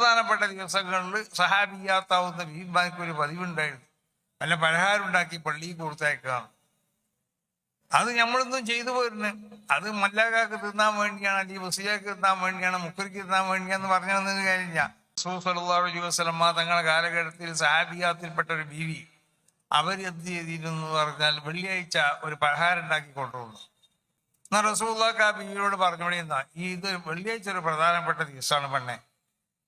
പ്രധാനപ്പെട്ട ദിവസങ്ങളിൽ സഹാബിയാത്താവുന്ന ബീബാക്ക് ഒരു പതിവുണ്ടായിരുന്നു. നല്ല പലഹാരം ഉണ്ടാക്കി പള്ളിയിൽ കൊടുത്തയക്കാം അത് നമ്മളൊന്നും ചെയ്തു പോരുന്നു. അത് മല്ലാകാക്ക് തിന്നാൻ വേണ്ടിയാണ് അല്ലെങ്കിൽ വസിയാക്ക് തിന്നാൻ വേണ്ടിയാണ് മുക്കുരിക്ക് തിന്നാൻ വേണ്ടിയാന്ന് പറഞ്ഞു വന്നത് കഴിഞ്ഞ സൂസലാഹു അലൈഹി വസ്ലമ തങ്ങളുടെ കാലഘട്ടത്തിൽ സഹാബിയാത്തിൽപ്പെട്ട ഒരു ബീവി. അവർ എന്ത് ചെയ്തിരുന്നു എന്ന് പറഞ്ഞാൽ വെള്ളിയാഴ്ച ഒരു പലഹാരം ഉണ്ടാക്കി കൊണ്ടുവന്നു. എന്നാൽ റസൂള്ളാക്ക് ആ ബീവിയോട് പറഞ്ഞു ഈ ഇത് വെള്ളിയാഴ്ച ഒരു പ്രധാനപ്പെട്ട ദിവസമാണ് പെണ്ണെ.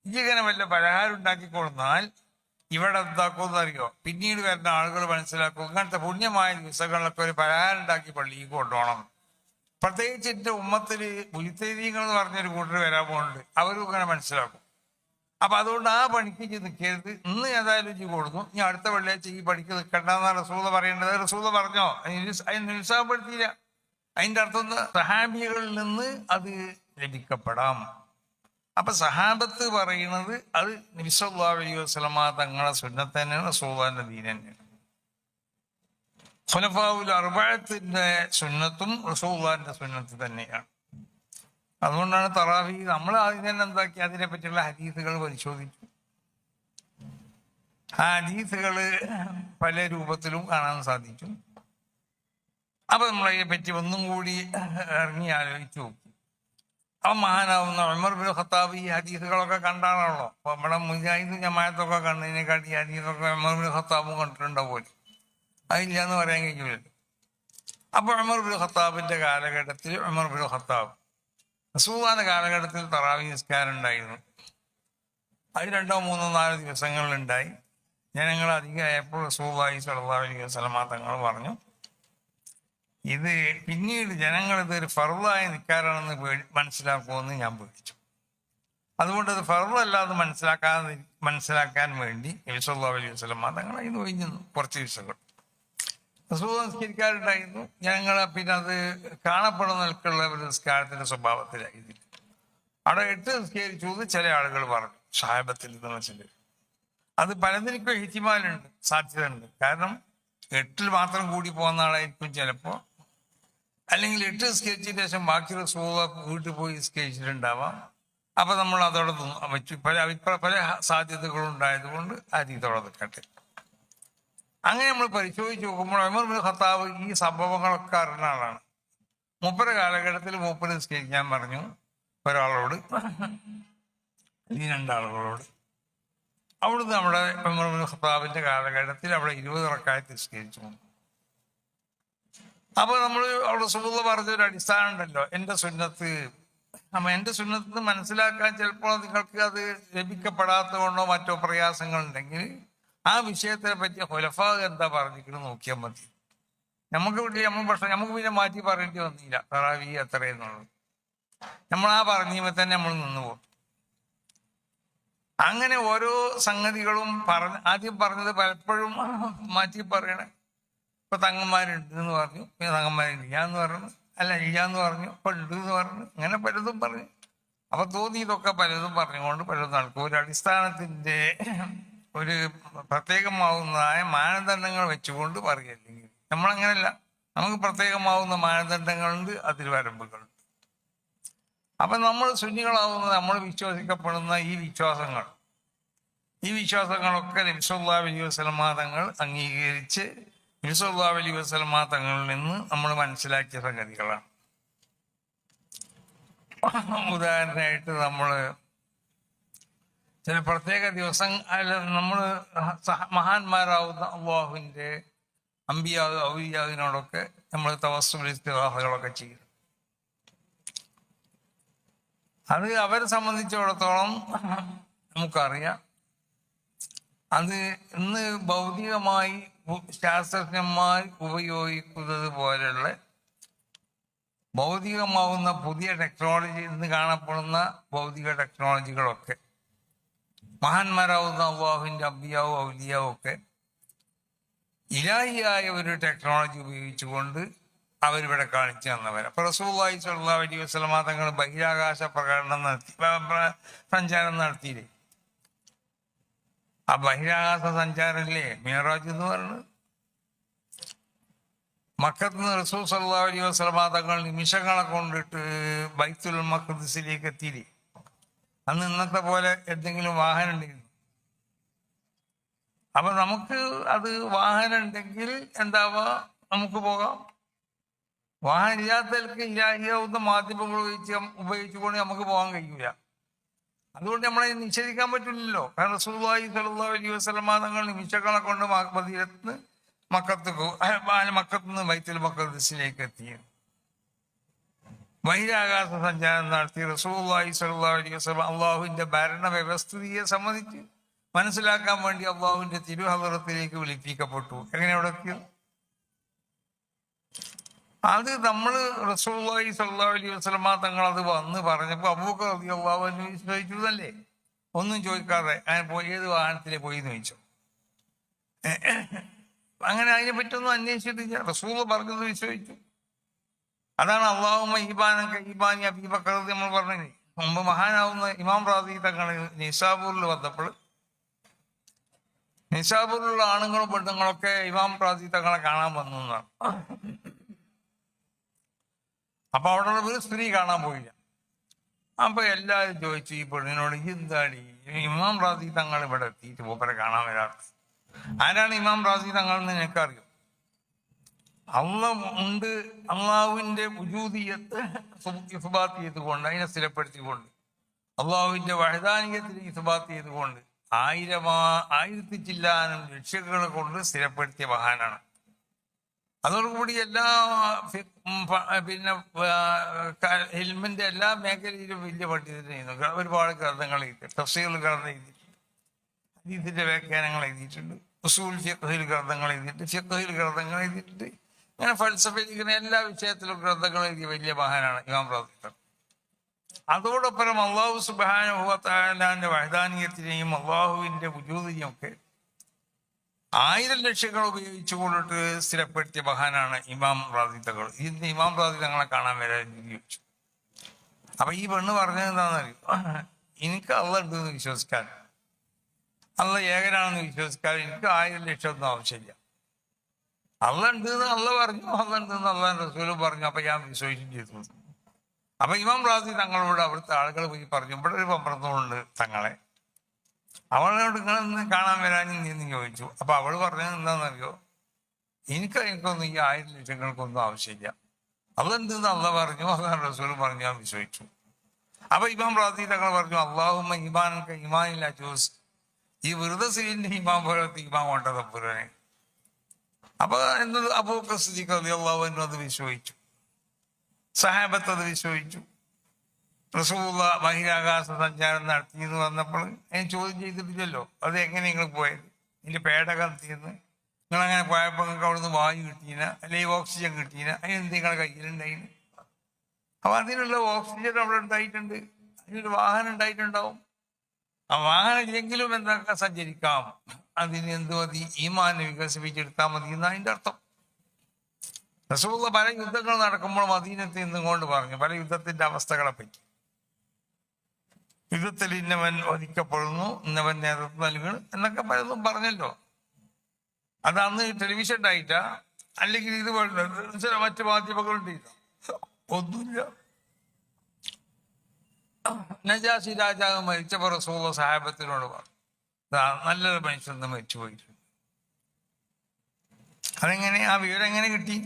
ഇങ്ങനെ വല്ല പലഹാരം ഉണ്ടാക്കി കൊടുത്താൽ ഇവിടെ എന്താക്കുമെന്ന് അറിയോ? പിന്നീട് വരുന്ന ആളുകൾ മനസ്സിലാക്കും ഇങ്ങനത്തെ പുണ്യമായ ദിവസങ്ങളിലൊക്കെ ഒരു പലഹാരം ഉണ്ടാക്കി പള്ളിയിൽ കൊണ്ടുപോകണം. പ്രത്യേകിച്ച് എന്റെ ഉമ്മത്തിൽ പുലിത്തേരീങ്ങൾ എന്ന് പറഞ്ഞൊരു കൂട്ടർ വരാൻ പോകുന്നുണ്ട് അവരും ഇങ്ങനെ മനസ്സിലാക്കും. അപ്പൊ അതുകൊണ്ട് ആ പണിക്ക് നിൽക്കരുത് ഇന്ന് ഏതായാലും ഇജ്ജ് കൊടുക്കും. ഇനി അടുത്ത വെള്ളിയാഴ്ച ഈ പണിക്ക് നിൽക്കണ്ടെന്നാണ് റസൂത പറയേണ്ടത്. റസൂത പറഞ്ഞോ? അതിന് നിരുത്സാഹപ്പെടുത്തിയില്ല അതിന്റെ അർത്ഥം സഹാബികളിൽ നിന്ന് അത് ലഭിക്കപ്പെടാം. അപ്പൊ സഹാബത്ത് പറയുന്നത് അത് നബിസല്ലാ അലൈഹി തങ്ങളെ സുന്നത്ത് തന്നെയാണ് റസൂലാന്റെ ദീൻ തന്നെയാണ്. ഖുലഫാവുൽ അറുപഴത്തിന്റെ സുന്നത്തും റസൂലാന്റെ സുന്നത്ത് തന്നെയാണ്. അതുകൊണ്ടാണ് തറാവി നമ്മൾ ആദ്യം തന്നെ എന്താക്കി അതിനെ പറ്റിയുള്ള ഹദീസുകൾ പരിശോധിച്ചു. ആ ഹദീസുകൾ പല രൂപത്തിലും കാണാൻ സാധിക്കും അപ്പൊ നമ്മളതിനെ പറ്റി ഒന്നും കൂടി ഇറങ്ങി ആലോചിച്ചു നോക്കി. ആ മഹാനാവുന്ന ഉമർ ബിൻ ഖത്താബ് ഈ ഹദീസുകളൊക്കെ കണ്ടാണല്ലോ. അപ്പൊ നമ്മുടെ മുജാഹിദ് ജമായത്തൊക്കെ കണ്ടതിനെക്കാട്ടി ഈ ഹദീസൊക്കെ ഉമർ ബിൻ ഖത്താബും കണ്ടിട്ടുണ്ടോ പോലും? അതില്ല എന്ന് പറയാൻ കഴിയില്ലല്ലോ അപ്പൊ ഉമർ ബിൻ ഖത്താബിന്റെ കാലഘട്ടത്തിൽ ഉമർ ബിൻ ഖത്താബ് റസൂദാന്റെ കാലഘട്ടത്തിൽ തറാവി നിസ്കാരം ഉണ്ടായിരുന്നു അത് രണ്ടോ മൂന്നോ നാലോ ദിവസങ്ങളിലുണ്ടായി. ജനങ്ങൾ അധികമായപ്പോൾ റസൂദായി സല്ലല്ലാഹു അലൈഹി വസല്ലമ തങ്ങൾ പറഞ്ഞു ഇത് പിന്നീട് ജനങ്ങൾ ഇതൊരു ഫറുതായി നിൽക്കാറാണെന്ന് മനസ്സിലാക്കുമെന്ന് ഞാൻ പേടിച്ചു അതുകൊണ്ട് അത് ഫറുതല്ലാതെ മനസ്സിലാക്കാതെ മനസ്സിലാക്കാൻ വേണ്ടി നബിസല്ലാ അലൈഹി വസ്ലം മതങ്ങളെ ഇത് ഒഴിഞ്ഞു കുറച്ച് ദിവസങ്ങൾ. റസൂൽ ഞങ്ങൾ പിന്നെ അത് കാണപ്പെടുന്ന നിൽക്കുള്ള ഒരു നിസ്കാരത്തിന്റെ സ്വഭാവത്തിലായിരുന്നു. അവിടെ എട്ട് നിസ്കരിച്ചു എന്ന് ചില ആളുകൾ പറഞ്ഞു സാഹബത്തിൽ നിന്നുള്ള ചിലർ. അത് പലതിനും ഹിറ്റിമാലുണ്ട് സാധ്യതയുണ്ട്. കാരണം എട്ടിൽ മാത്രം കൂടി പോകുന്ന ആളായിരിക്കും ചിലപ്പോ അല്ലെങ്കിൽ എട്ട് സ്കെച്ചിന് ശേഷം ബാക്കിയുള്ള റസൂള വീട്ടിൽ പോയി സ്കെച്ചിട്ടുണ്ടാവാം. അപ്പൊ നമ്മൾ അതോടെ വെച്ചു പല അഭിപ്രായ പല സാധ്യതകളും ഉണ്ടായതുകൊണ്ട് ആ രീതിയോടെ നിൽക്കട്ടെ. അങ്ങനെ നമ്മൾ പരിശോധിച്ച് നോക്കുമ്പോൾ അമർ ബിൻ ഈ സംഭവങ്ങളൊക്കെ അറിഞ്ഞ ആളാണ്. മൂപ്പര കാലഘട്ടത്തിൽ മൂപ്പര് സ്കെച്ചിക്കാൻ പറഞ്ഞു ഒരാളോട് ഈ രണ്ടാളുകളോട്. അവിടുന്ന് നമ്മുടെ അമർ ബിൻ കാലഘട്ടത്തിൽ അവിടെ ഇരുപത് റക്കായത്ത് നിസ്കരിച്ചു അപ്പൊ നമ്മൾ അവിടെ സുഹൃത്ത് പറഞ്ഞൊരു അടിസ്ഥാനം ഉണ്ടല്ലോ. എന്റെ സുന്നത്ത്. അപ്പൊ എന്റെ സുന്നത്ത് മനസ്സിലാക്കാൻ ചിലപ്പോൾ നിങ്ങൾക്ക് അത് ലഭിക്കപ്പെടാത്തത് കൊണ്ടോ മറ്റോ പ്രയാസങ്ങൾ ഉണ്ടെങ്കിൽ ആ വിഷയത്തെ പറ്റി ഹുലഫ എന്താ പറഞ്ഞിരിക്കുന്നത് നോക്കിയാൽ മതി. നമുക്ക് വീട്ടിൽ നമ്മൾ പക്ഷെ നമുക്ക് പിന്നെ മാറ്റി പറയേണ്ടി വന്നില്ല. തറാവി എത്രയെന്നുള്ളത് നമ്മൾ ആ പറഞ്ഞുമ്പോൾ തന്നെ നമ്മൾ നിന്നു പോകും. അങ്ങനെ ഓരോ സംഗതികളും പറഞ്ഞ് ആദ്യം പറഞ്ഞത് പലപ്പോഴും മാറ്റി പറയണേ. ഇപ്പൊ തങ്ങന്മാരുണ്ട് എന്ന് പറഞ്ഞു. പിന്നെ തങ്ങന്മാരില്ല എന്ന് പറഞ്ഞു. അല്ല എന്ന് പറഞ്ഞു. ഇപ്പൊ ഉണ്ട് എന്ന് പറഞ്ഞു. അങ്ങനെ പലതും പറഞ്ഞു. അപ്പൊ തോന്നിയതൊക്കെ പലതും പറഞ്ഞുകൊണ്ട് പലതും നടക്കും. ഒരു അടിസ്ഥാനത്തിന്റെ ഒരു പ്രത്യേകമാവുന്നതായ മാനദണ്ഡങ്ങൾ വെച്ചുകൊണ്ട് പറയല്ലെങ്കിൽ നമ്മളങ്ങനല്ല. നമുക്ക് പ്രത്യേകമാവുന്ന മാനദണ്ഡങ്ങളുണ്ട് അതിൽ വരമ്പുകളുണ്ട്. അപ്പൊ നമ്മൾ സുന്നികളാവുന്ന നമ്മൾ വിശ്വസിക്കപ്പെടുന്ന ഈ വിശ്വാസങ്ങൾ ഈ വിശ്വാസങ്ങളൊക്കെ നബിസുല്ലാ അലൈഹി വസല്ലമ തങ്ങൾ അംഗീകരിച്ച് നബിസുല്ലാ അലി വസ്ലമ തങ്ങളിൽ നിന്ന് നമ്മൾ മനസ്സിലാക്കിയ സംഗതികളാണ്. ഉദാഹരണമായിട്ട് നമ്മൾ ചില പ്രത്യേക ദിവസം അല്ല നമ്മൾ മഹാന്മാരാവുന്ന അള്ളാഹുവിന്റെ അമ്പിയാവ് ഔലിയാവിനോടൊക്കെ നമ്മൾ തവസ്സുകളൊക്കെ ചെയ്യും. അത് അവരെ സംബന്ധിച്ചിടത്തോളം നമുക്കറിയാം. അത് ഇന്ന് ഭൗതികമായി ശാസ്ത്രജ്ഞന്മാർ ഉപയോഗിക്കുന്നത് പോലെയുള്ള ഭൗതികമാവുന്ന പുതിയ ടെക്നോളജി ഇന്ന് കാണപ്പെടുന്ന ഭൗതിക ടെക്നോളജികളൊക്കെ മഹാന്മാരാവുന്ന അള്ളാഹുവിന്റെ അബ്ബിയാവും ഔലിയാവും ഒക്കെ ഇലാഹിയായ ഒരു ടെക്നോളജി ഉപയോഗിച്ചുകൊണ്ട് അവരിവിടെ കാണിച്ചു തന്നവർ അപ്പോൾ സല്ലാ അലൈഹി വസ്ലമ തങ്ങൾ ബഹിരാകാശ പ്രകടനം നടത്തി സഞ്ചാരം നടത്തിയില്ലേ? ആ ബഹിരാകാശ സഞ്ചാരല്ലേ? മിയറാജ് എന്ന് പറയുന്നത്. മക്കത്ത് നിന്ന് റസൂൽ സല്ലാ അലൈഹി വസ്ലമ തങ്ങൾ നിമിഷങ്ങളെ കൊണ്ടിട്ട് ബൈത്തുൽ മഖദ്സിലേക്ക് എത്തിയില്ലേ? അന്ന് ഇന്നത്തെ പോലെ എന്തെങ്കിലും വാഹനം ഉണ്ടായിരുന്നു അപ്പൊ നമുക്ക് അത് വാഹനം ഉണ്ടെങ്കിൽ എന്താവാ? നമുക്ക് പോകാം. വാഹനം ഇല്ലാത്തവർക്ക് ഇല്ലാവുന്ന മാധ്യമങ്ങൾ ഉപയോഗിച്ച് ഉപയോഗിച്ചുകൊണ്ട് നമുക്ക് പോകാൻ കഴിയൂല. അതുകൊണ്ട് നമ്മളെ നിഷേധിക്കാൻ പറ്റില്ലല്ലോ. കാരണം റസൂലുള്ളാഹി സ്വല്ലല്ലാഹു അലൈഹി വസല്ലം തങ്ങൾ നിമിഷങ്ങളെ കൊണ്ട് മദീനത്ത് മക്കത്ത് മക്കത്ത് നിന്ന് ബൈത്തുൽ മക്കദ്സിലേക്ക് എത്തിയത് ബഹിരാകാശ സഞ്ചാരം നടത്തി റസൂലുള്ളാഹി സ്വല്ലല്ലാഹു അലൈഹി വസല്ലം അള്ളാഹുവിന്റെ ഭരണ വ്യവസ്ഥിതിയെ സംബന്ധിച്ച് മനസ്സിലാക്കാൻ വേണ്ടി അള്ളാഹുവിന്റെ തിരുഹലറത്തിലേക്ക് വിളിപ്പിക്കപ്പെട്ടു. എങ്ങനെ അവിടെ എത്തിയത് അത് നമ്മൾ റസൂള്ളി സല്ലാ അലൈഹി വസ്ലമ തങ്ങൾ അത് വന്ന് പറഞ്ഞപ്പോൾ അബൂബക്കർ അലി അള്ളാഹു ചോദിച്ചതല്ലേ? ഒന്നും ചോദിക്കാതെ. അങ്ങനെ പോയി ഏത് വാഹനത്തിലെ പോയി എന്ന് ചോദിച്ചു. അങ്ങനെ അതിനെ പറ്റൊന്നും അന്വേഷിച്ചിട്ടില്ല. റസൂൾ പറഞ്ഞത് വിശ്വസിച്ചു. അതാണ് അള്ളാഹു ഈബാനൊക്കെ കഹിബാനി അബീബക്കർ നമ്മൾ പറഞ്ഞത് മുമ്പ് മഹാനാവുന്ന ഇമാം റാദി തങ്ങൾ നിസാബൂറിൽ വന്നപ്പോൾ നിസാബൂറിലുള്ള ആണുങ്ങളും പെണ്ണുങ്ങളൊക്കെ ഇമാം റാദി തങ്ങളെ കാണാൻ വന്നു എന്നാണ്. അപ്പൊ അവിടെ ഒരു സ്ത്രീ കാണാൻ പോയില്ല. അപ്പൊ എല്ലാവരും ചോദിച്ചു ഈ പെണ്ണിനോട് "ഈ എന്താടി ഇമാം റാസി തങ്ങൾ ഇവിടെ എത്തിയിട്ട് മൂപ്പരെ കാണാൻ വരാറ് ആരാണ് ഇമാം റാസി തങ്ങൾ എന്ന് എനിക്കറിയും അള്ള ഉണ്ട് അള്ളാഹുവിന്റെ ഉജൂതിയത്ത് ഇസുബാത്ത് ചെയ്തുകൊണ്ട് അതിനെ സ്ഥിരപ്പെടുത്തിക്കൊണ്ട് അള്ളാഹുവിന്റെ വഴുതാനികത്തിൽ ഇസുബാത്ത് ചെയ്തുകൊണ്ട് ആയിരമാ ആയിരത്തി ചില്ലാനും ലക്ഷ്യങ്ങളെ കൊണ്ട് സ്ഥിരപ്പെടുത്തിയ മഹാനാണ്. അതോടുകൂടി എല്ലാ പിന്നെ ഹെൽമിന്റെ എല്ലാ മേഖലയിലും വലിയ പണ്ഡിതനായിരുന്നു ചെയ്യുന്നു. ഒരുപാട് ഗ്രന്ഥങ്ങൾ എഴുതി തഫ്സീൽ ഗ്രന്ഥം എഴുതിയിട്ടുണ്ട്. ഹദീസിന്റെ വ്യാഖ്യാനങ്ങൾ എഴുതിയിട്ടുണ്ട്. ഉസൂൽ ഫിഖഹിൽ ഗ്രന്ഥങ്ങൾ എഴുതിയിട്ടുണ്ട്. ഫിഖഹിൽ ഗ്രന്ഥങ്ങൾ എഴുതിയിട്ടുണ്ട്. അങ്ങനെ ഫൽസഫയിൽ ഇങ്ങനെ എല്ലാ വിഷയത്തിലും ഗ്രന്ഥങ്ങൾ എഴുതിയ വലിയ മഹാനാണ് ഇമാം പ്രവർത്തകർ അതോടൊപ്പം അള്ളാഹു സുബാനുഭവത്താലാന്റെ വഹദാനീയത്തിനെയും അള്ളാഹുവിന്റെ ഉജൂതിനെയും ഒക്കെ ആയിരം ലക്ഷങ്ങൾ ഉപയോഗിച്ചു കൊണ്ടിട്ട് സ്ഥിരപ്പെടുത്തിയ മഹാനാണ് ഇമാം റാദിത്തകൾ ഇന്ന് ഇമാം റാദി തങ്ങളെ കാണാൻ വരെ ചോദിച്ചു അപ്പൊ ഈ പെണ്ണ് പറഞ്ഞത് എന്താണെന്നറിയോ? എനിക്ക് അള്ള ഉണ്ടെന്ന് വിശ്വസിക്കാൻ. അള്ള ഏകനാണെന്ന് വിശ്വസിക്കാൻ എനിക്ക് ആയിരം ലക്ഷം ഒന്നും ആവശ്യമില്ല. അള്ള ഉണ്ടെന്ന് അള്ള പറഞ്ഞു അള്ള ഉണ്ടെന്ന് അള്ളാൻ റസൂലും പറഞ്ഞു അപ്പൊ ഞാൻ വിശ്വസിക്കും ചെയ്തു. അപ്പൊ ഇമാം റാദി തങ്ങളോട് അവിടുത്തെ ആളുകൾ പോയി പറഞ്ഞു ഇവിടെ ഒരു പമ്പറന്നുണ്ട് തങ്ങളെ. അവളോട് നിങ്ങളൊന്ന് കാണാൻ വരാനും എന്ന് ചോദിച്ചു. അപ്പൊ അവൾ പറഞ്ഞത് എന്താണെന്നറിയോ എനിക്ക് എനിക്കൊന്നും ഈ ആയിരം ലക്ഷങ്ങൾക്കൊന്നും ആവശ്യമില്ല. അതെന്തെന്ന് അള്ള പറഞ്ഞു? അതാണ് റസൂൽ പറഞ്ഞു ഞാൻ വിശ്വസിച്ചു. അപ്പൊ ഇമാം പ്രാർത്ഥി തങ്ങൾ പറഞ്ഞു അള്ളാഹുമ്മ ഇമാനൊക്കെ ഇമാനില്ല ജോസ്. ഈ വൃതസിലിന്റെ ഇമാൻ പോലത്തെ ഇമാൻ കൊണ്ടത് പുരനെ അപ്പൊ എന്നത് അബൂക്കർ അള്ളാഹു അത് വിശ്വസിച്ചു. സഹാബത്ത് അത് വിശ്വസിച്ചു. റസൂള്ള ബഹിരാകാശ സഞ്ചാരം നടത്തി എന്ന് വന്നപ്പോൾ ഞാൻ ചോദ്യം ചെയ്തിട്ടില്ലല്ലോ. അത് എങ്ങനെ നിങ്ങൾ പോയത്? എന്റെ പേടകം തീർന്ന് നിങ്ങളങ്ങനെ പോയപ്പോൾ നിങ്ങൾക്ക് അവിടുന്ന് വായു കിട്ടീന അല്ലെങ്കിൽ ഓക്സിജൻ കിട്ടീന അതിനെന്ത് നിങ്ങളുടെ കയ്യിലുണ്ടായിന് അപ്പോൾ അതിനുള്ള ഓക്സിജൻ അവിടെ ഉണ്ടായിട്ടുണ്ട്. അതിനൊരു വാഹനം ഉണ്ടായിട്ടുണ്ടാവും. ആ വാഹനം ഇല്ലെങ്കിലും എന്താക്കാൻ സഞ്ചരിക്കാം? അതിന് എന്ത് മതി? ഈമാനെ വികസിപ്പിച്ചെടുത്താൽ മതി എന്ന് അതിന്റെ അർത്ഥം. റസൂള്ള പല യുദ്ധങ്ങൾ നടക്കുമ്പോൾ മദീനത്ത് നിന്നുകൊണ്ട് പറഞ്ഞു പല യുദ്ധത്തിന്റെ അവസ്ഥകളെ പറ്റി യുദ്ധത്തിൽ ഇന്നവൻ ഒതുക്കപ്പെടുന്നു ഇന്നവൻ നേതൃത്വം നൽകണം എന്നൊക്കെ പലതും പറഞ്ഞല്ലോ. അത് അന്ന് ടെലിവിഷൻ ഉണ്ടായിട്ടാ അല്ലെങ്കിൽ ഇത് വേണ്ട മറ്റു മാധ്യമങ്ങളുണ്ട് ഒന്നുമില്ല. നജാസി രാജാവ് മരിച്ചപ്പോൾ റസൂള്ള സാഹേബത്തിനോട് പറഞ്ഞു നല്ലൊരു മനുഷ്യൻ മരിച്ചു പോയിട്ടുണ്ട് അതെങ്ങനെ ആ വിവരം എങ്ങനെ കിട്ടി?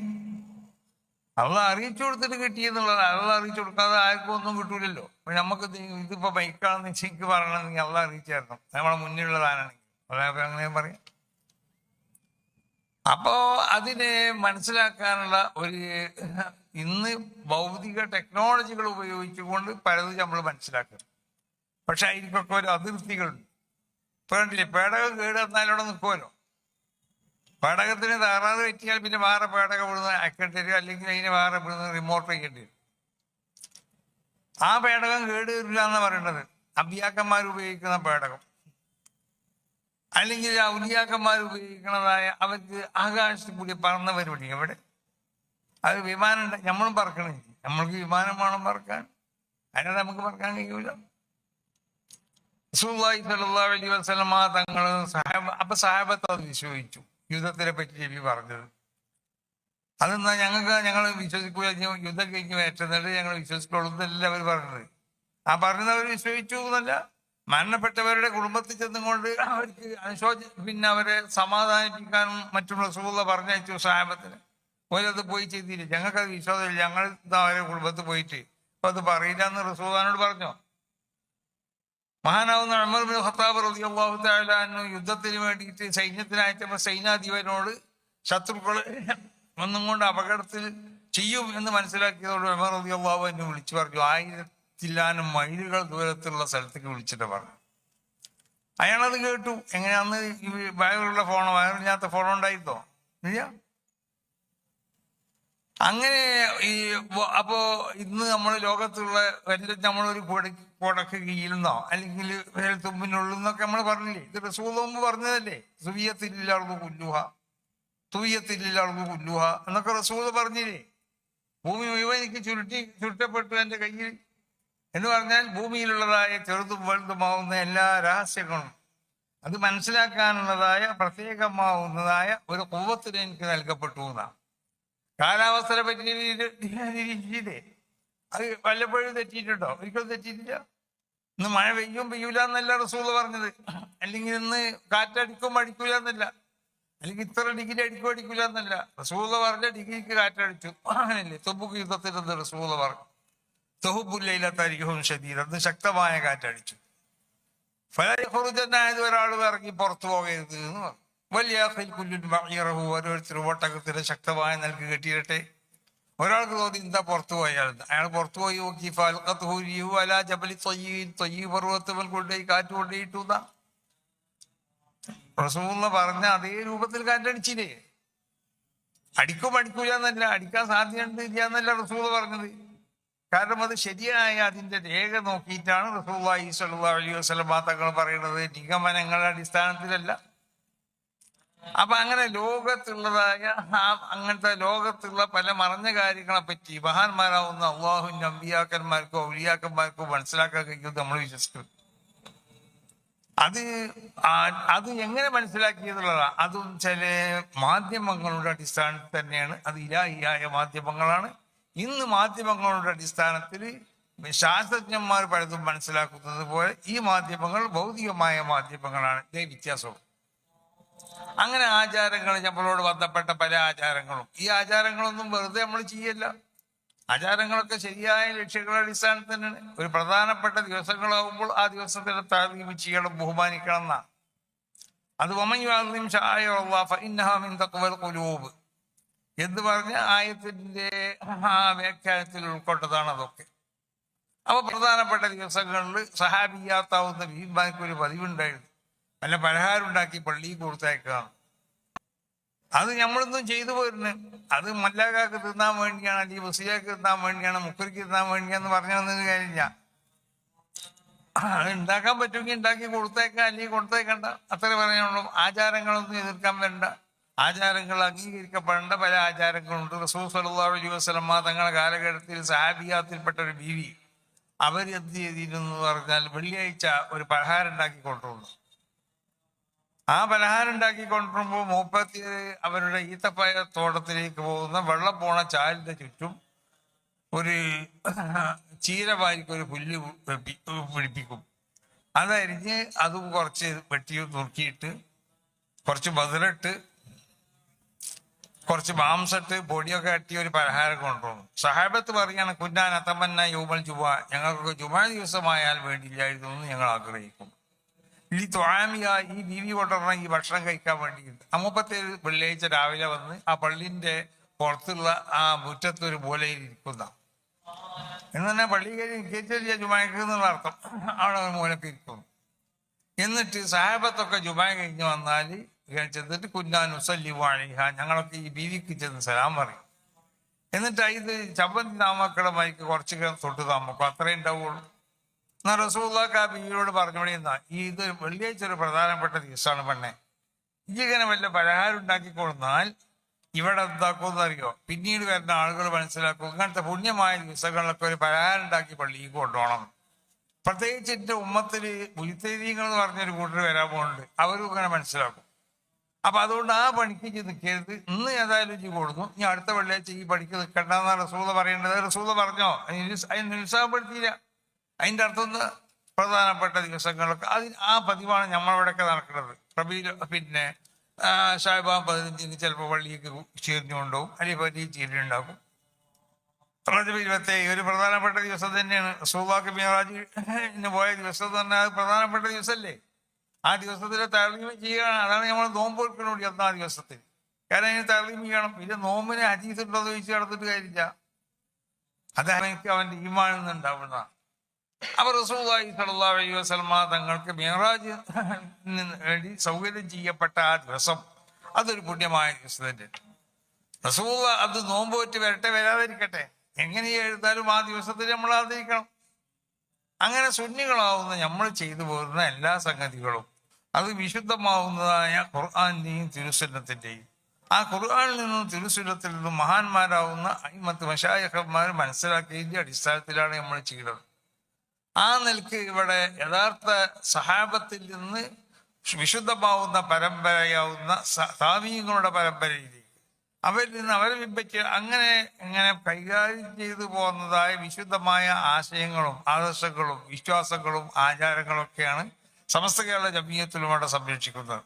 അവളെ അറിയിച്ചു കൊടുത്തിട്ട് കിട്ടിയെന്നുള്ളത് അള്ള അറിയിച്ചു കൊടുക്കാതെ ആർക്കും ഒന്നും കിട്ടൂലല്ലോ. നമുക്ക് ഇത് ഇതിപ്പോ ബൈക്കാണെന്ന് ശരിക്ക് പറയണമെങ്കിൽ അള്ള അറിയിച്ചായിരുന്നു. നമ്മളെ മുന്നിലുള്ളതാണെങ്കിൽ അതായത് അങ്ങനെ പറയാം. അപ്പോ അതിനെ മനസ്സിലാക്കാനുള്ള ഒരു ഇന്ന് ഭൗതിക ടെക്നോളജികൾ ഉപയോഗിച്ചുകൊണ്ട് പലതും നമ്മൾ മനസ്സിലാക്കും പക്ഷെ അതിനൊക്കെ ഒരു അതിർത്തികളുണ്ട്. ഇപ്പൊ കണ്ടില്ലേ? പേടകം കേട് വന്നാൽ അവിടെ നിൽക്കുമല്ലോ പേടകത്തിന് തകരാറ് പറ്റിയാൽ പിന്നെ വേറെ പേടകം ഇവിടുന്ന് അയക്കേണ്ടി വരും. അല്ലെങ്കിൽ അതിന് വേറെ ഇവിടുന്ന് റിമോട്ട് വയ്ക്കേണ്ടി വരും. ആ പേടകം കേട് വരില്ല എന്ന് പറയുന്നത് അബ്യാക്കന്മാർ ഉപയോഗിക്കുന്ന പേടകം. അല്ലെങ്കിൽ ഔലിയാക്കന്മാർ ഉപയോഗിക്കുന്നതായ അവർക്ക് ആകാശത്തിൽ കൂടി പറന്ന പരിപാടി എവിടെ? അത് വിമാനം നമ്മളും പറക്കണില്ല നമ്മൾക്ക് വിമാനം വേണം പറക്കാൻ. അതിനകത്ത് നമുക്ക് പറക്കാൻ കഴിയൂല. റസൂലുള്ളാഹി തള്ളി വസല്ലമ തങ്ങൾ സഹാബ അപ്പൊ സഹാബത്ത് അത് വിശ്വസിച്ചു. യുദ്ധത്തിനെ പറ്റി നബി പറഞ്ഞത്. അതെന്നാ ഞങ്ങൾക്ക് ഞങ്ങൾ വിശ്വസിക്കുക യുദ്ധം കഴിഞ്ഞ് ഏറ്റെന്നിട്ട് ഞങ്ങൾ വിശ്വസിക്കുള്ളൂ എന്നല്ല അവർ പറഞ്ഞത്. ആ പറഞ്ഞവർ വിശ്വസിച്ചു എന്നല്ല മരണപ്പെട്ടവരുടെ കുടുംബത്തിൽ ചെന്നുകൊണ്ട് അവർക്ക് അനുശോച പിന്നെ അവരെ സമാധാനിപ്പിക്കാനും മറ്റുള്ള റസൂള്ള പറഞ്ഞയച്ചു സാഹബത്തിന് ഓരത് പോയി ചെയ്തില്ല. ഞങ്ങൾക്കത് വിശ്വാസമില്ല. ഞങ്ങൾ അവരെ കുടുംബത്തിൽ പോയിട്ട്. അപ്പൊ അത് പറയില്ല എന്ന് റസൂദാനോട് പറഞ്ഞോ. മഹാനാവുന്ന അമർ ബിൻ ഖത്താബ് റളിയല്ലാഹു അള്ളാഹു താലു യുദ്ധത്തിന് വേണ്ടിയിട്ട് സൈന്യത്തിന് അയച്ചപ്പോൾ സൈന്യാധിപനോട് ശത്രുക്കൾ ഒന്നും കൊണ്ട് അപകടത്തിൽ ചെയ്യും എന്ന് മനസ്സിലാക്കിയതോട് അമർ റതി അള്ളാഹു എന്നെ വിളിച്ചു പറഞ്ഞു ആയിരത്തില്ലാനും മൈലുകൾ ദൂരത്തുള്ള സ്ഥലത്തേക്ക് വിളിച്ചിട്ട് പറഞ്ഞു അയാളത് കേട്ടു. എങ്ങനെയാന്ന് ഈ വയറുള്ള ഫോണോ? വയറില്ലാത്ത ഫോണോ ഉണ്ടായിരുന്നോ? ഇല്ല. അങ്ങനെ ഈ അപ്പോ ഇന്ന് നമ്മൾ ലോകത്തുള്ള നമ്മളൊരു കൊടക്ക് കൊടക്ക് കീഴുന്നോ അല്ലെങ്കിൽ തുമ്പിനുള്ളെന്നൊക്കെ നമ്മൾ പറഞ്ഞില്ലേ? ഇത് റസൂലുമ്പ് പറഞ്ഞതല്ലേ? സുവിയത്തില്ലാളു കുല്ലുഹ തുയ്യത്തില്ലാളു കുല്ലുഹ എന്നൊക്കെ റസൂൽ പറഞ്ഞില്ലേ? ഭൂമി മുഴുവൻ എനിക്ക് ചുരുട്ടി ചുരുട്ടപ്പെട്ടു എന്റെ കയ്യിൽ എന്ന് പറഞ്ഞാൽ ഭൂമിയിലുള്ളതായ ചെറുതും വലുതുമാവുന്ന എല്ലാ രഹസ്യങ്ങളും അത് മനസ്സിലാക്കാനുള്ളതായ പ്രത്യേകമാവുന്നതായ ഒരു കുവത്തിന് എനിക്ക് നൽകപ്പെട്ടു എന്നാണ്. കാലാവസ്ഥയെ പറ്റി നിരീക്ഷിച്ചില്ലേ അത് വല്ലപ്പോഴും തെറ്റിയിട്ടുണ്ടോ? ഒരിക്കലും തെറ്റിയിട്ടില്ല. ഇന്ന് മഴ പെയ്യും പെയ്യൂല എന്നല്ല റസൂൾ പറഞ്ഞത്. അല്ലെങ്കിൽ ഇന്ന് കാറ്റടിക്കും അടിക്കൂല എന്നല്ല. അല്ലെങ്കിൽ ഇത്ര ഡിഗ്രി അടിക്കും അടിക്കൂല എന്നല്ല. റസൂള പറഞ്ഞ ഡിഗ്രിക്ക് കാറ്റടിച്ചു. അങ്ങനെയല്ലേ? തൊബുക്ക് യുദ്ധത്തിൽ റസൂള പറഞ്ഞു. തൊഹുബുല്ലയിലത്തായിരിക്കും ശരീരം അത് ശക്തമായ കാറ്റടിച്ചു. ഫലഹുറുജനായത് ഒരാൾ ഇറങ്ങി പുറത്തു പോകരുത് എന്ന് പറഞ്ഞു. വലിയ ഓരോരുത്തരും ഒട്ടകത്തിന് ശക്തമായ നൽകി കെട്ടിയിട്ടെ ഒരാൾക്ക് തോന്നി എന്താ പുറത്തു പോയാൽ അയാൾ പുറത്തു പോയി നോക്കി ഫൽഖത്തുഹു അലാ ജബലി തൊയ്യീൻ തൊയ്യീ കൊണ്ടുപോയി കാറ്റ് കൊണ്ടുപോയിട്ടു റസൂന്ന് പറഞ്ഞ അതേ രൂപത്തിൽ കാറ്റടിച്ചില്ലേ അടിക്കും അടിക്കൂല എന്നല്ല അടിക്കാൻ സാധ്യതയുണ്ട് ഇല്ല എന്നല്ല റസൂൽ പറഞ്ഞത്. കാരണം അത് ശരിയായ അതിന്റെ രേഖ നോക്കിയിട്ടാണ് റസൂള്ളി സ്വല്ലല്ലാഹു അലൈഹി വസല്ലം തങ്ങൾ പറയുന്നത്. നിഗമനങ്ങളുടെ അടിസ്ഥാനത്തിലല്ല. അപ്പൊ അങ്ങനെ ലോകത്തുള്ളതായ അങ്ങനത്തെ ലോകത്തുള്ള പല മറഞ്ഞ കാര്യങ്ങളെ പറ്റി മഹാന്മാരാവുന്ന അള്ളാഹുവിന്റെ അമ്പിയാക്കന്മാർക്കോ ഔലിയാക്കന്മാർക്കോ മനസ്സിലാക്കാൻ കഴിക്കുന്നത് നമ്മൾ വിശ്വസിക്കുന്നു. അത് അത് എങ്ങനെ മനസ്സിലാക്കിയതുള്ളതാ അതും ചില മാധ്യമങ്ങളുടെ അടിസ്ഥാനത്തിൽ തന്നെയാണ്. അത് ഇലാഹിയായ മാധ്യമങ്ങളാണ്. ഇന്ന് മാധ്യമങ്ങളുടെ അടിസ്ഥാനത്തിൽ ശാസ്ത്രജ്ഞന്മാർ പലതും മനസ്സിലാക്കുന്നത് പോലെ ഈ മാധ്യമങ്ങൾ ഭൗതികമായ മാധ്യമങ്ങളാണ്. ഇതേ വ്യത്യാസവും അങ്ങനെ ആചാരങ്ങൾ നമ്മളോട് ബന്ധപ്പെട്ട പല ആചാരങ്ങളും. ഈ ആചാരങ്ങളൊന്നും വെറുതെ നമ്മൾ ചെയ്യല്ല. ആചാരങ്ങളൊക്കെ ശരിയായ ലക്ഷ്യങ്ങളുടെ അടിസ്ഥാനത്തിൽ തന്നെയാണ് ഒരു പ്രധാനപ്പെട്ട ദിവസങ്ങളാവുമ്പോൾ ആ ദിവസത്തിന്റെ താരതമ്യം ചെയ്യണം ബഹുമാനിക്കണം എന്നാണ്. അത് ഒമയുവാദ്യം കുലൂബ് എന്ന് പറഞ്ഞ ആയത്തിന്റെ ആ വ്യാഖ്യാനത്തിൽ ഉൾക്കൊണ്ടതാണ് അതൊക്കെ. അപ്പൊ പ്രധാനപ്പെട്ട ദിവസങ്ങളിൽ സഹാബിയാത്താവുന്ന ഭീമാർക്ക് ഒരു പതിവുണ്ടായിരുന്നു. വല്ല പലഹാരം ഉണ്ടാക്കി പള്ളിയിൽ കൊടുത്തയക്കുകയാണ് അത് നമ്മളൊന്നും ചെയ്തു പോരുന്നു. അത് മല്ലാകാക്ക് തിന്നാൻ വേണ്ടിയാണ് അല്ലെങ്കിൽ ബസിയാക്ക് തിന്നാൻ വേണ്ടിയാണ് മുക്കരിക്ക് തിന്നാൻ വേണ്ടിയാന്ന് പറഞ്ഞു വന്നത് കാര്യമില്ല ഉണ്ടാക്കാൻ പറ്റുമെങ്കിൽ ഉണ്ടാക്കി കൊടുത്തേക്കാം അല്ലെങ്കിൽ കൊടുത്തേക്കണ്ട. അത്ര പറയാനുള്ളൂ. ആചാരങ്ങളൊന്നും എതിർക്കാൻ വേണ്ട. ആചാരങ്ങൾ അംഗീകരിക്കപ്പെടേണ്ട പല ആചാരങ്ങളുണ്ട്. റസൂൽ സല്ലല്ലാഹു അലൈഹി തങ്ങളുടെ കാലഘട്ടത്തിൽ സഹാബിയാത്തിൽപ്പെട്ട ഒരു ബീവി. അവർ എന്ത് ചെയ്തിരുന്നു പറഞ്ഞാൽ വെള്ളിയാഴ്ച ഒരു പലഹാരം ഉണ്ടാക്കി കൊണ്ടുവന്നു. ആ പലഹാരം ഉണ്ടാക്കി കൊണ്ടുവരുമ്പോൾ മൂപ്പത്തി അവരുടെ ഈത്തപ്പയ തോട്ടത്തിലേക്ക് പോകുന്ന വെള്ളം പോണ ചാലിന്റെ ചുറ്റും ഒരു ചീരവാരിക്ക് ഒരു പുല്ല് പിടിപ്പിക്കും. അതരിഞ്ഞ് അതും കുറച്ച് വെട്ടി നുറുക്കിയിട്ട് കുറച്ച് മധുരട്ട് കുറച്ച് മാംസട്ട് പൊടിയൊക്കെ അട്ടി ഒരു പലഹാരം കൊണ്ടുവന്നു. സഹാബത്ത് പറയാണ് കുന്നാൻ അത്തമന്ന യൂമൽ ജുമ ഞങ്ങൾക്ക് ജുമാ ദിവസമായാൽ വേണ്ടിയില്ലായിരുന്നു എന്ന് ഞങ്ങൾ ആഗ്രഹിക്കും ഈ തൊഴാമിയ ഈ ബീവി കൊണ്ടുവന്ന ഈ ഭക്ഷണം കഴിക്കാൻ വേണ്ടിയിട്ട്. അമ്മപ്പത്തെ വെള്ളിയാഴ്ച രാവിലെ വന്ന് ആ പള്ളിന്റെ പുറത്തുള്ള ആ മുറ്റത്തൊരു മൂലയിൽ ഇരിക്കുന്ന. എന്ന് തന്നെ പള്ളി കഴിഞ്ഞ് ജുമാക്ക് അർത്ഥം. അവിടെ ഒരു മൂലക്ക് ഇരിക്കുന്നു. എന്നിട്ട് സാഹബത്തൊക്കെ ജുമാ കഴിഞ്ഞ് വന്നാൽ ചെന്നിട്ട് കുഞ്ഞാൻ ഉസല്ലി വാഴിഹ ഞങ്ങളൊക്കെ ഈ ബീവിക്ക് ചെന്ന് സലാം പറയും. എന്നിട്ട് ഇത് ചമ്പന്തി താമക്കളെ മൈക്ക് കുറച്ച് തൊട്ട് താമക്കും അത്രേ ഉണ്ടാവുള്ളൂ. എന്നാ റസൂള്ളാക്ക് ആ ബീവിയോട് പറഞ്ഞു ഈ ഇത് വെള്ളിയാഴ്ച ഒരു പ്രധാനപ്പെട്ട ദിവസമാണ് പെണ്ണെ. ഇങ്ങനെ വല്ല പലഹാരം ഉണ്ടാക്കി കൊടുത്താൽ ഇവിടെ എന്താക്കുമെന്ന് അറിയോ? പിന്നീട് വരുന്ന ആളുകൾ മനസ്സിലാക്കും ഇങ്ങനത്തെ പുണ്യമായ ദിവസങ്ങളിലൊക്കെ ഒരു പലഹാരം ഉണ്ടാക്കി പള്ളിയിൽ കൊണ്ടുപോകണം. പ്രത്യേകിച്ച് എന്റെ ഉമ്മത്തിൽ മുഴുത്തേരീങ്ങൾ എന്ന് പറഞ്ഞൊരു കൂട്ടർ വരാൻ പോകുന്നുണ്ട്. അവരും ഇങ്ങനെ മനസ്സിലാക്കും. അപ്പൊ അതുകൊണ്ട് ആ പണിക്ക് നിൽക്കരുത്. ഇന്ന് ഏതായാലും ഇജ്ജ് കൊടുക്കും. ഇനി അടുത്ത വെള്ളിയാഴ്ച ഈ പണിക്ക് നിൽക്കണ്ടെന്നാണ് റസൂല പറയേണ്ടത്. റസൂല പറഞ്ഞോ? അതിന് നിരുത്സാഹപ്പെടുത്തിയില്ല അതിന്റെ അർത്ഥം പ്രധാനപ്പെട്ട ദിവസങ്ങളൊക്കെ അതിന് ആ പതിവാണ് നമ്മളിവിടെയൊക്കെ നടക്കുന്നത്. റബീൽ പിന്നെ ഷാഹിബാബ് പതിനഞ്ചിന് ചിലപ്പോൾ പള്ളിക്ക് ചേർന്നുകൊണ്ടുപോകും. അല്ലെങ്കിൽ പള്ളി ചീരുണ്ടാക്കും റജബ് ഇരുപത്തേഴ് ഒരു പ്രധാനപ്പെട്ട ദിവസം തന്നെയാണ്. സൂവാക്ക് മിറാജിന് പോയ ദിവസം പറഞ്ഞാൽ അത് പ്രധാനപ്പെട്ട ദിവസമല്ലേ? ആ ദിവസത്തിലെ തളിമ ചെയ്യുകയാണ്. അതാണ് നമ്മൾ നോമ്പ് എടുക്കണോടി കൂടി ആ ദിവസത്തിൽ. കാരണം അതിന് തളിമ ചെയ്യണം. പിന്നെ നോമ്പിനെ അജീസ് ഉണ്ടോ എന്ന് ചോദിച്ചു നടന്നിട്ട് കാര്യമില്ല. അതാണ് എനിക്ക് അവന്റെ ഈമാനിൽ അപ്പൊ റസൂലായി സല്ലല്ലാഹു അലൈഹി വസല്ലമ തങ്ങൾക്ക് മേറാജ് വേണ്ടി സൗകര്യം ചെയ്യപ്പെട്ട ആ ദിവസം അതൊരു പുണ്യമായ ദിവസം തന്നെ റസൂല അത് നോമ്പ് പറ്റി വരട്ടെ വരാതിരിക്കട്ടെ. എങ്ങനെ എഴുതാലും ആ ദിവസത്തിൽ നമ്മൾ ആദരിക്കണം. അങ്ങനെ സുന്നികളാവുന്ന നമ്മൾ ചെയ്തു പോരുന്ന എല്ലാ സംഗതികളും അത് വിശുദ്ധമാവുന്നതായ ഖുർആാന്റെയും തിരുസുന്നത്തിന്റെയും. ആ ഖുർആാനിൽ നിന്നും തിരുസുന്നത്തിൽ നിന്നും മഹാന്മാരാവുന്ന അയിമത്ത് മഷായഹന്മാർ മനസ്സിലാക്കിയതിന്റെ അടിസ്ഥാനത്തിലാണ് നമ്മൾ ചെയ്യുന്നത് ആ നിലയ്ക്ക് ഇവിടെ യഥാർത്ഥ സഹാബത്തിൽ നിന്ന് വിശുദ്ധമാവുന്ന പരമ്പരയാവുന്ന താമീയങ്ങളുടെ പരമ്പരയിലേക്ക് അവരിൽ നിന്ന് അവരെ വിഭജിച്ച് അങ്ങനെ ഇങ്ങനെ കൈകാര്യം ചെയ്തു പോകുന്നതായ വിശുദ്ധമായ ആശയങ്ങളും ആദർശങ്ങളും വിശ്വാസങ്ങളും ആചാരങ്ങളും ഒക്കെയാണ് സമസ്ത കേരള ജമീയത്തിലും അവിടെ സംരക്ഷിക്കുന്നത്.